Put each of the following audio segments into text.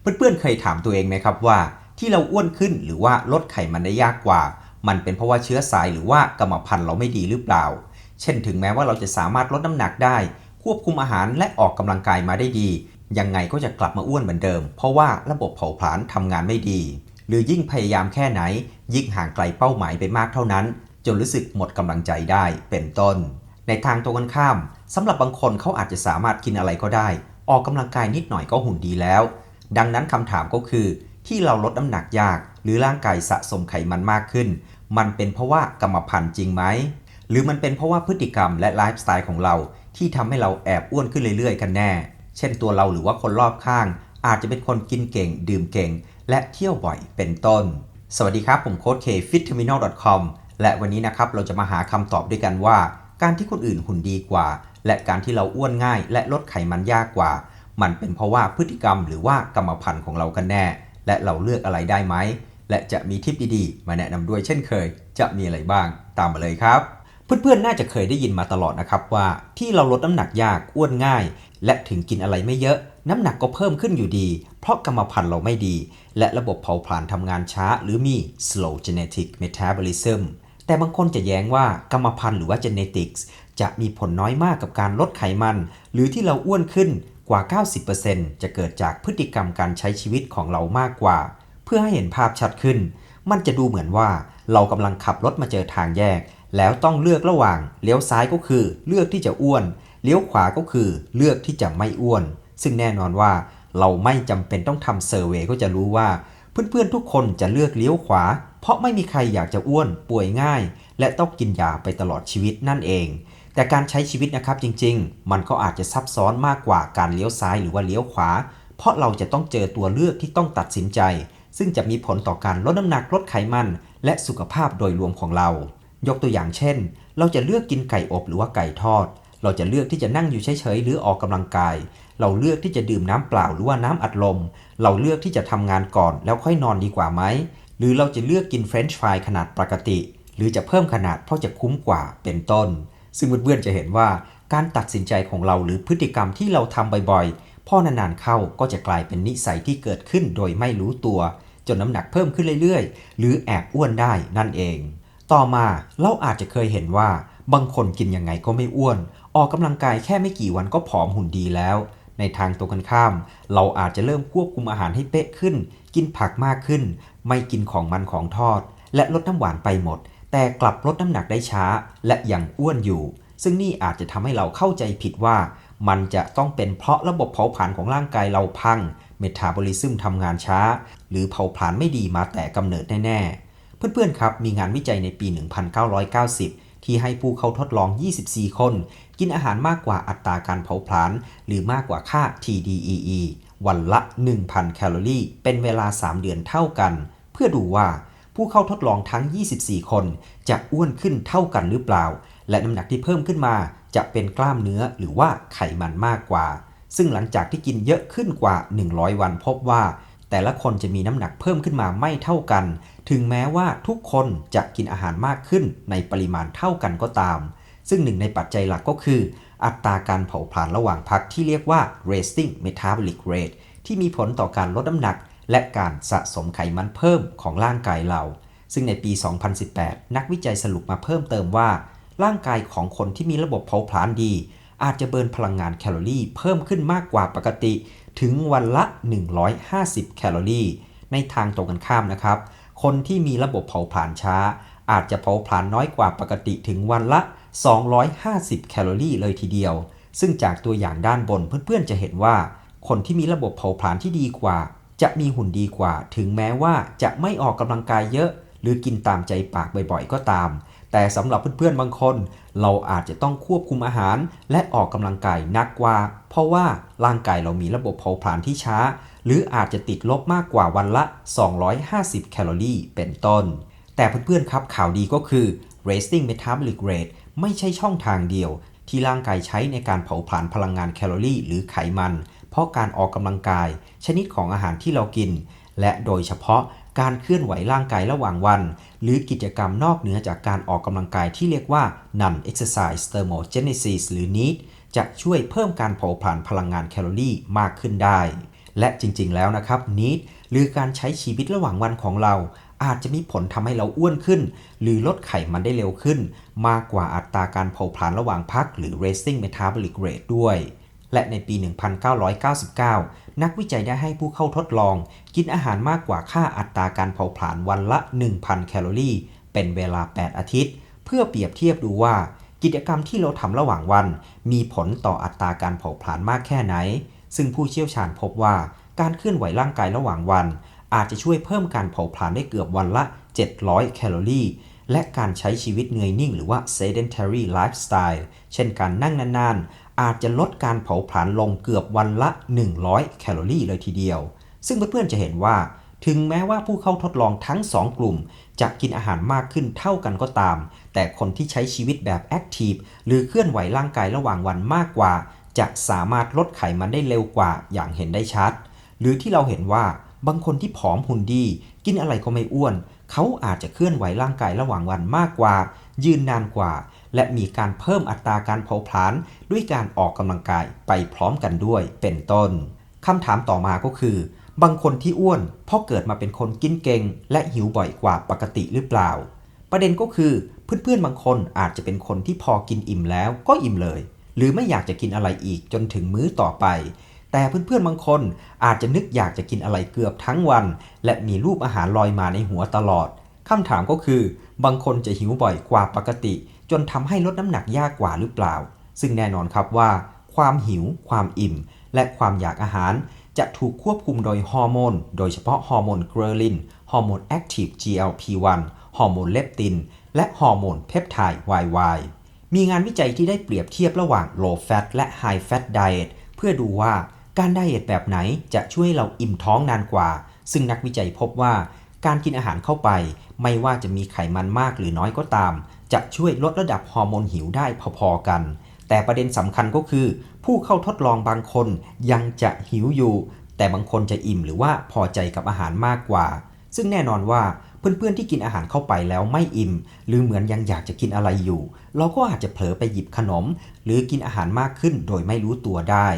เพื่อนๆเคยถามตัวเองไหมครับว่า ที่เราอ้วนขึ้นหรือว่าลดไขมันได้ยากกว่า มันเป็นเพราะว่าเชื้อสายหรือว่ากรรมพันธุ์เราไม่ดีหรือเปล่า เช่นถึงแม้ว่าเราจะสามารถลดน้ำหนักได้ ควบคุมอาหารและออกกำลังกายมาได้ดี ยังไงก็จะกลับมาอ้วนเหมือนเดิม เพราะว่าระบบเผาผลาญทำงานไม่ดี หรือยิ่งพยายามแค่ไหน ยิ่งห่างไกลเป้าหมายไปมากเท่านั้น จนรู้สึกหมดกำลังใจได้เป็นต้น ในทางตรงกันข้ามสำหรับบางคนเขาอาจจะสามารถกินอะไรก็ได้ ออกกำลังกายนิดหน่อยก็หุ่นดีแล้ว ดังนั้นคำถามก็คือ ที่เราลดน้ำหนักยาก หรือร่างกายสะสมไขมันมากขึ้น มันเป็นเพราะว่ากรรมพันธุ์จริงไหม หรือมันเป็นเพราะว่าพฤติกรรมและไลฟ์สไตล์ของเรา ที่ทำให้เราแอบอ้วนขึ้นเรื่อยๆ กันแน่ เช่นตัวเราหรือว่าคนรอบข้าง อาจจะเป็นคนกินเก่ง ดื่มเก่ง และเที่ยวบ่อยเป็นต้น สวัสดีครับผมโค้ชเค fitterminal.com และวันนี้นะครับเราจะมาหาคำตอบด้วยกันว่า การที่คนอื่นหุ่นดีกว่า และการที่เราอ้วนง่าย และลดไขมันยากกว่า มันเป็นเพราะว่าพฤติกรรมหรือว่ากรรมพันธุ์ของเรากันแน่ และเราเลือกอะไรได้ไหม และจะมีทิปดีๆ มาแนะนำด้วยเช่นเคย จะมีอะไรบ้าง ตามมาเลยครับ เพื่อนๆ น่าจะเคยได้ยินมาตลอดนะครับว่าที่เราลดน้ำหนักยากอ้วนง่าย และถึงกินอะไรไม่เยอะ น้ำหนักก็เพิ่มขึ้นอยู่ดี เพราะกรรมพันธุ์เราไม่ดี และระบบเผาผลาญทำงานช้า หรือมี slow genetic metabolism แต่บางคนจะแย้งว่ากรรมพันธุ์หรือว่า genetics จะมีผลน้อยมากกับการลดไขมัน หรือที่เราอ้วนขึ้น กว่า 90%จะเกิดจากพฤติกรรมการใช้ชีวิตของเรามากกว่า เพื่อให้เห็นภาพชัดขึ้น มันจะดูเหมือนว่าเรากำลังขับรถมาเจอทางแยก แล้วต้องเลือกระหว่างเลี้ยวซ้ายก็คือ เลือกที่จะอ้วน เลี้ยวขวาก็คือ เลือกที่จะไม่อ้วน ซึ่งแน่นอนว่า เราไม่จำเป็นต้องทำเซอร์เวยก็จะรู้ว่า เพื่อนๆทุกคนจะเลือกเลี้ยวขวา เพราะไม่มีใครอยากจะอ้วนป่วยง่าย และต้องกินยาไปตลอดชีวิตนั่นเอง แต่การใช้ชีวิตนะครับจริง ๆ มันก็อาจจะซับซ้อนมากกว่าการเลี้ยวซ้ายหรือว่าเลี้ยวขวา เพราะเราจะต้องเจอตัวเลือกที่ต้องตัดสินใจ ซึ่งจะมีผลต่อการลดน้ำหนักลดไขมัน และสุขภาพโดยรวมของเรา ยกตัวอย่างเช่น เราจะเลือกกินไก่อบหรือว่าไก่ทอด เราจะเลือกที่จะนั่งอยู่เฉยๆหรือออกกำลังกาย เราเลือกที่จะดื่มน้ำเปล่าหรือว่าน้ำอัดลม เราเลือกที่จะทำงานก่อนแล้วค่อยนอนดีกว่าไหมหรือเราจะเลือกกินเฟรนช์ฟรายขนาดปกติ หรือจะเพิ่มขนาดเพราะจะคุ้มกว่าเป็นต้น ซึ่งเพื่อนๆจะเห็นว่าการตัดสินใจของเราหรือพฤติกรรมที่เราทำบ่อยๆ พอนานๆเข้าก็จะกลายเป็นนิสัยที่เกิดขึ้นโดยไม่รู้ตัว จนน้ำหนักเพิ่มขึ้นเรื่อยๆ หรือแอบอ้วนได้นั่นเอง ต่อมาเราอาจจะเคยเห็นว่า บางคนกินยังไงก็ไม่อ้วน ออกกำลังกายแค่ไม่กี่วันก็ผอมหุ่นดีแล้ว ในทางตรงกันข้าม เราอาจจะเริ่มควบคุมอาหารให้เป๊ะขึ้น กินผักมากขึ้น ไม่กินของมันของทอด และลดน้ำหวานไปหมด แต่กลับลดน้ำหนักได้ช้า และยังอ้วนอยู่ ซึ่งนี่อาจจะทำให้เราเข้าใจผิดว่า มันจะต้องเป็นเพราะระบบเผาผลาญของร่างกายเราพัง เมตาบอลิซึมทำงานช้า หรือเผาผลาญไม่ดีมาแต่กำเนิดแน่ๆ เพื่อนๆครับมีงานวิจัยในปี 1990 ที่ให้ผู้เข้าทดลอง 24 คน กินอาหารมากกว่าอัตราการเผาผลาญหรือมากกว่าค่า TDEE วันละ 1,000 แคลอรี่ เป็นเวลา 3 เดือนเท่ากัน เพื่อดูว่า ผู้เข้าทดลองทั้ง 24 คน จะอ้วนขึ้นเท่ากันหรือเปล่า และน้ำหนักที่เพิ่มขึ้นมาจะเป็นกล้ามเนื้อหรือว่าไขมันมากกว่า ซึ่งหลังจากที่กินเยอะขึ้นกว่า 100 วันพบว่า แต่ละคนจะมีน้ำหนักเพิ่มขึ้นมาไม่เท่ากัน ถึงแม้ว่าทุกคนจะกินอาหารมากขึ้นในปริมาณเท่ากันก็ตาม ซึ่งหนึ่งในปัจจัยหลักก็คือ อัตราการเผาผลาญระหว่างพักที่เรียกว่า resting metabolic rate ที่มีผลต่อการลดน้ำหนัก และการสะสมไขมันเพิ่มของร่างกายเรา ซึ่งในปี 2018 นักวิจัยสรุปมาเพิ่มเติมว่า ร่างกายของคนที่มีระบบเผาผลาญดี อาจจะเบิร์นพลังงานแคลอรี่เพิ่มขึ้นมากกว่าปกติ ถึงวันละ 150 แคลอรี่ ในทางตรงกันข้ามนะครับ คนที่มีระบบเผาผลาญช้า อาจจะเผาผลาญน้อยกว่าปกติถึงวันละ 250 แคลอรี่เลยทีเดียว ซึ่งจากตัวอย่างด้านบนเพื่อนๆจะเห็นว่า คนที่มีระบบเผาผลาญที่ดีกว่า จะมีหุ่นดีกว่า ถึงแม้ว่าจะไม่ออกกำลังกายเยอะ หรือกินตามใจปากบ่อยๆก็ตาม แต่สำหรับเพื่อนๆบางคน เราอาจจะต้องควบคุมอาหาร และออกกำลังกายนักกว่า เพราะว่าร่างกายเรามีระบบเผาผลาญที่ช้า หรืออาจจะติดลบมากกว่าวันละ 250 แคลอรี่ เป็นต้น แต่เพื่อนๆครับข่าวดีก็คือ resting metabolic rate ไม่ใช่ช่องทางเดียว ที่ร่างกายใช้ในการเผาผลาญพลังงานแคลอรี่ หรือไขมัน เพราะการออกกำลังกาย ชนิดของอาหารที่เรากิน และโดยเฉพาะการเคลื่อนไหวร่างกายระหว่างวัน หรือกิจกรรมนอกเหนือจากการออกกำลังกายที่เรียกว่า non exercise thermogenesis หรือ NEAT จะช่วยเพิ่มการเผาผลาญพลังงานแคลอรี่มากขึ้นได้ และจริงๆแล้วนะครับ need หรือการใช้ชีวิตระหว่างวันของเรา อาจจะมีผลทำให้เราอ้วนขึ้น หรือลดไขมันได้เร็วขึ้น มากกว่าอัตราการเผาผลาญระหว่างพัก หรือ resting metabolic rate ด้วย และในปี 1999 นักวิจัยได้ให้ผู้เข้าทดลอง กินอาหารมากกว่าค่าอัตราการเผาผลาญวันละ 1,000 แคลอรี่ เป็นเวลา 8 อาทิตย์ เพื่อเปรียบเทียบดูว่า กิจกรรมที่เราทำระหว่างวัน มีผลต่ออัตราการเผาผลาญมากแค่ไหน ซึ่งผู้เชี่ยวชาญพบว่า การเคลื่อนไหวร่างกายระหว่างวัน อาจจะช่วยเพิ่มการเผาผลาญได้เกือบวันละ 700 แคลอรี่และการใช้ชีวิตเหนื่อยนิ่งหรือว่า sedentary lifestyle เช่นการนั่งนานๆ อาจจะลดการเผาผลาญลงเกือบวันละ 100 แคลอรี่เลยทีเดียว ซึ่งเพื่อนๆจะเห็นว่า ถึงแม้ว่าผู้เข้าทดลองทั้ง 2 กลุ่ม จะกินอาหารมากขึ้นเท่ากันก็ตาม แต่คนที่ใช้ชีวิตแบบแอคทีฟหรือเคลื่อนไหวร่างกายระหว่างวันมากกว่า จะสามารถลดไขมันได้เร็วกว่าอย่างเห็นได้ชัด หรือที่เราเห็นว่าบางคนที่ผอมหุ่นดี กินอะไรก็ไม่อ้วน เขาอาจจะเคลื่อนไหวร่างกายระหว่างวันมากกว่า ยืนนานกว่า และมีการเพิ่มอัตราการเผาผลาญด้วยการออกกำลังกายไปพร้อมกันด้วยเป็นต้นคำถามต่อมาก็คือ บางคนที่อ้วนเพราะเกิดมาเป็นคนกินเก่ง และหิวบ่อยกว่าปกติหรือเปล่า ประเด็นก็คือเพื่อนๆบางคนอาจจะเป็นคนที่พอกินอิ่มแล้วก็อิ่มเลย หรือไม่อยากจะกินอะไรอีกจนถึงมื้อต่อไป แต่เพื่อนๆบางคนอาจจะนึกอยากจะกินอะไรเกือบทั้งวัน และมีรูปอาหารลอยมาในหัวตลอด คำถามก็คือ บางคนจะหิวบ่อยกว่าปกติ จนทำให้ลดน้ำหนักยากกว่าหรือเปล่า ซึ่งแน่นอนครับว่า ความหิว ความอิ่ม และความอยากอาหาร จะถูกควบคุมโดยฮอร์โมน โดยเฉพาะฮอร์โมนเกรลิน ฮอร์โมนแอคทีฟ GLP-1 ฮอร์โมนเลปติน และฮอร์โมนเพปไทด์ YY มีงานวิจัยที่ได้เปรียบเทียบระหว่าง low fat และ high fat diet เพื่อดูว่าการไดเอทแบบไหนจะช่วยเราอิ่มท้องนานกว่า ซึ่งนักวิจัยพบว่าการกินอาหารเข้าไป ไม่ว่าจะมีไขมันมากหรือน้อยก็ตาม จะช่วยลดระดับฮอร์โมนหิวได้พอๆกัน แต่ประเด็นสำคัญก็คือ ผู้เข้าทดลองบางคนยังจะหิวอยู่ แต่บางคนจะอิ่มหรือว่าพอใจกับอาหารมากกว่า ซึ่งแน่นอนว่าเพื่อนๆที่กินอาหารเข้าไปแล้วไม่อิ่ม หรือเหมือนยังอยากจะกินอะไรอยู่ เราก็อาจจะเผลอไปหยิบขนม หรือกินอาหารมากขึ้นโดยไม่รู้ตัวได้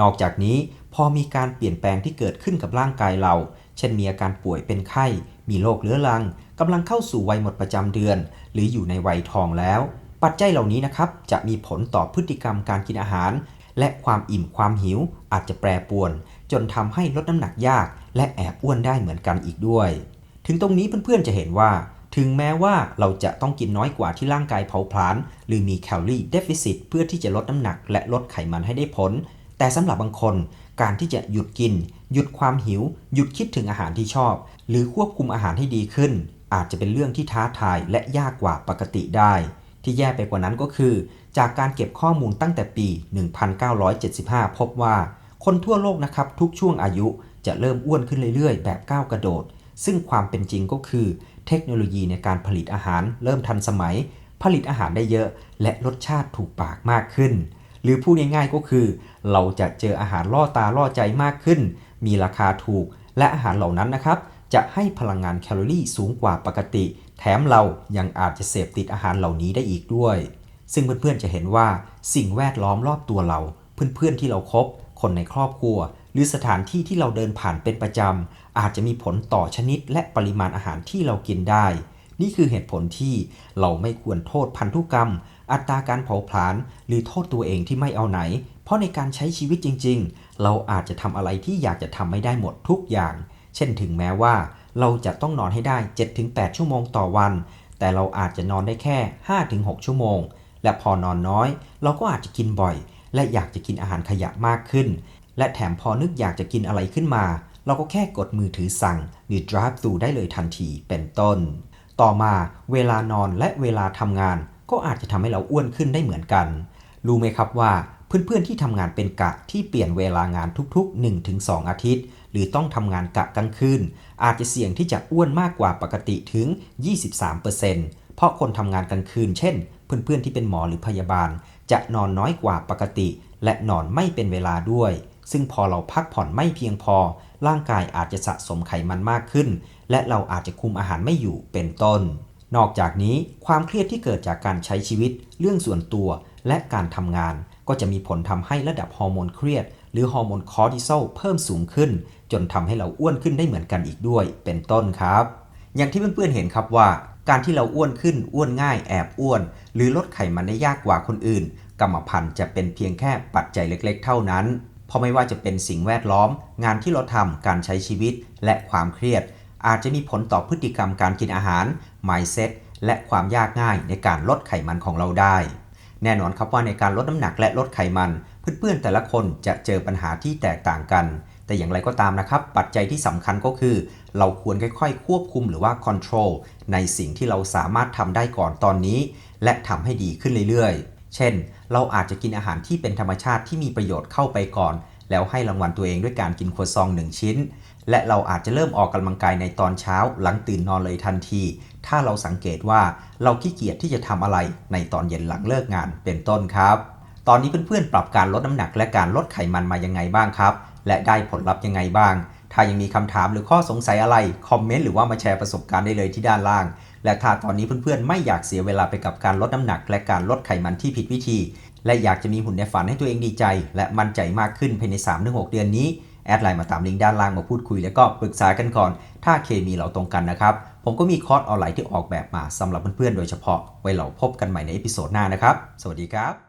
นอกจากนี้พอมีการเปลี่ยนแปลงที่เกิดขึ้นกับร่างกายเรา เช่นมีอาการป่วยเป็นไข้ มีโรคเรื้อรังกำลังเข้าสู่วัยหมดประจำเดือน หรืออยู่ในวัยทองแล้ว ปัจจัยเหล่านี้นะครับจะมีผลต่อพฤติกรรมการกินอาหาร และความอิ่มความหิวอาจจะแปรปรวน จนทำให้ลดน้ำหนักยาก และแอบอ้วนได้เหมือนกันอีกด้วย ถึงตรงนี้เพื่อนๆจะเห็นว่า ถึงแม้ว่าเราจะต้องกินน้อยกว่าที่ร่างกายเผาผลาญหรือมีแคลอรี่เดฟ i ซิตเพื่อที่จะลดน้ำหนัก และลดไขมันให้ได้ผลแต่สำหรับบางคนการที่จะหยุดกิน หยุดความหิว หยุดคิดถึงอาหารที่ชอบ หรือควบคุมอาหารให้ดีขึ้น อาจจะเป็นเรื่องที่ท้าทายและยากกว่าปกติได้ ที่แย่ไปกว่านั้นก็คือ จากการเก็บข้อมูลตั้งแต่ปี 1975 พบว่า คนทั่วโลกนะครับทุกช่วงอายุจะเริ่มอ้วนขึ้นเรื่อยๆ แบบก้าวกระโดด ซึ่งความเป็นจริงก็คือ เทคโนโลยีในการผลิตอาหาร เริ่มทันสมัย ผลิตอาหารได้เยอะ และรสชาติถูกปากมากขึ้น หรือพูดง่ายๆก็คือ เราจะเจออาหารล่อตาล่อใจมากขึ้น มีราคาถูก และอาหารเหล่านั้นนะครับ จะให้พลังงานแคลอรี่สูงกว่าปกติ แถมเรายังอาจจะเสพติดอาหารเหล่านี้ได้อีกด้วย ซึ่งเพื่อนๆจะเห็นว่าสิ่งแวดล้อมรอบตัวเรา เพื่อนๆที่เราครบคนในครอบครัว หรือสถานที่ที่เราเดินผ่านเป็นประจำอาจจะมีผลต่อชนิดและปริมาณอาหารที่เรากินได้ นี่คือเหตุผลที่เราไม่ควรโทษพันธุกรรม อัตราการเผาผลาญหรือโทษตัวเองที่ไม่เอาไหน เพราะในการใช้ชีวิตจริง ๆ เราอาจจะทำอะไรที่อยากจะทำไม่ได้หมดทุกอย่าง เช่นถึงแม้ว่า เราจะต้องนอนให้ได้ 7-8 ชั่วโมงต่อวัน แต่เราอาจจะนอนได้แค่ 5-6 ชั่วโมง และพอนอนน้อย เราก็อาจจะกินบ่อย และอยากจะกินอาหารขยะมากขึ้น และแถมพอนึกอยากจะกินอะไรขึ้นมา เราก็แค่กดมือถือสั่งหรือ drive thru ได้เลยทันทีเป็นต้น ต่อมาเวลานอนและเวลาทำงาน ก็อาจจะทำให้เราอ้วนขึ้นได้เหมือนกัน รู้ไหมครับว่าเพื่อนๆที่ทำงานเป็นกะที่เปลี่ยนเวลางานทุกๆ 1-2 อาทิตย์ หรือต้องทำงานกะกลางคืนอาจจะเสี่ยงที่จะอ้วนมากกว่าปกติถึง 23%เพราะคนทำงานกลางคืน เช่น เพื่อนๆที่เป็นหมอหรือพยาบาล จะนอนน้อยกว่าปกติ และนอนไม่เป็นเวลาด้วย ซึ่งพอเราพักผ่อนไม่เพียงพอ ร่างกายอาจจะสะสมไขมันมากขึ้น และเราอาจจะคุมอาหารไม่อยู่เป็นต้น นอกจากนี้ความเครียดที่เกิดจากการใช้ชีวิต เรื่องส่วนตัว และการทำงาน ก็จะมีผลทำให้ระดับฮอร์โมนเครียด หรือฮอร์โมนคอร์ติซอลเพิ่มสูงขึ้น จนทำให้เราอ้วนขึ้นได้เหมือนกันอีกด้วย เป็นต้นครับ อย่างที่เพื่อนๆเห็นครับว่า การที่เราอ้วนขึ้นอ้วนง่ายแอบอ้วน หรือลดไขมันได้ยากกว่าคนอื่น กรรมพันธุ์จะเป็นเพียงแค่ปัจจัยเล็ก ๆ เท่านั้นเพราะไม่ว่าจะเป็นสิ่งแวดล้อม งานที่เราทำการใช้ชีวิต และความเครียด อาจจะมีผลต่อพฤติกรรมการกินอาหาร mindset และความยากง่ายในการลดไขมันของเราได้ แน่นอนครับว่าในการลดน้ำหนักและลดไขมัน เพื่อนๆแต่ละคนจะเจอปัญหาที่แตกต่างกัน แต่อย่างไรก็ตามนะครับ ปัจจัยที่สำคัญก็คือ เราควรค่อยๆ ควบคุมหรือว่า control ในสิ่งที่เราสามารถทำได้ก่อนตอนนี้ และทำให้ดีขึ้นเรื่อยๆ เช่น เราอาจจะกินอาหารที่เป็นธรรมชาติที่มีประโยชน์เข้าไปก่อน แล้วให้รางวัลตัวเองด้วยการกินครัวซองหนึ่งชิ้น และเราอาจจะเริ่มออกกำลังกายในตอนเช้าหลังตื่นนอนเลยทันที ถ้าเราสังเกตว่าเราขี้เกียจที่จะทำอะไรในตอนเย็นหลังเลิกงานเป็นต้นครับ ตอนนี้เพื่อนๆปรับการลดน้ำหนักและการลดไขมันมายังไงบ้างครับ และได้ผลลัพธ์ยังไงบ้าง ถ้ายังมีคำถามหรือข้อสงสัยอะไรคอมเมนต์หรือว่ามาแชร์ประสบการณ์ได้เลยที่ด้านล่างและถ้าตอนนี้เพื่อนๆ ไม่อยากเสียเวลาไปกับการลดน้ำหนัก และการลดไขมันที่ผิดวิธี และอยากจะมีหุ่นในฝันให้ตัวเองดีใจ และมั่นใจมากขึ้นภายใน 3-6 เดือนนี้ แอดไลน์มาตามลิงก์ด้านล่างมาพูดคุย แล้วก็ปรึกษากันก่อน ถ้าเคมีเราตรงกันนะครับ ผมก็มีคอร์สออนไลน์ที่ออกแบบมาสำหรับเพื่อนๆโดยเฉพาะ ไว้เราพบกันใหม่ในเอพิโซดหน้านะครับ สวัสดีครับ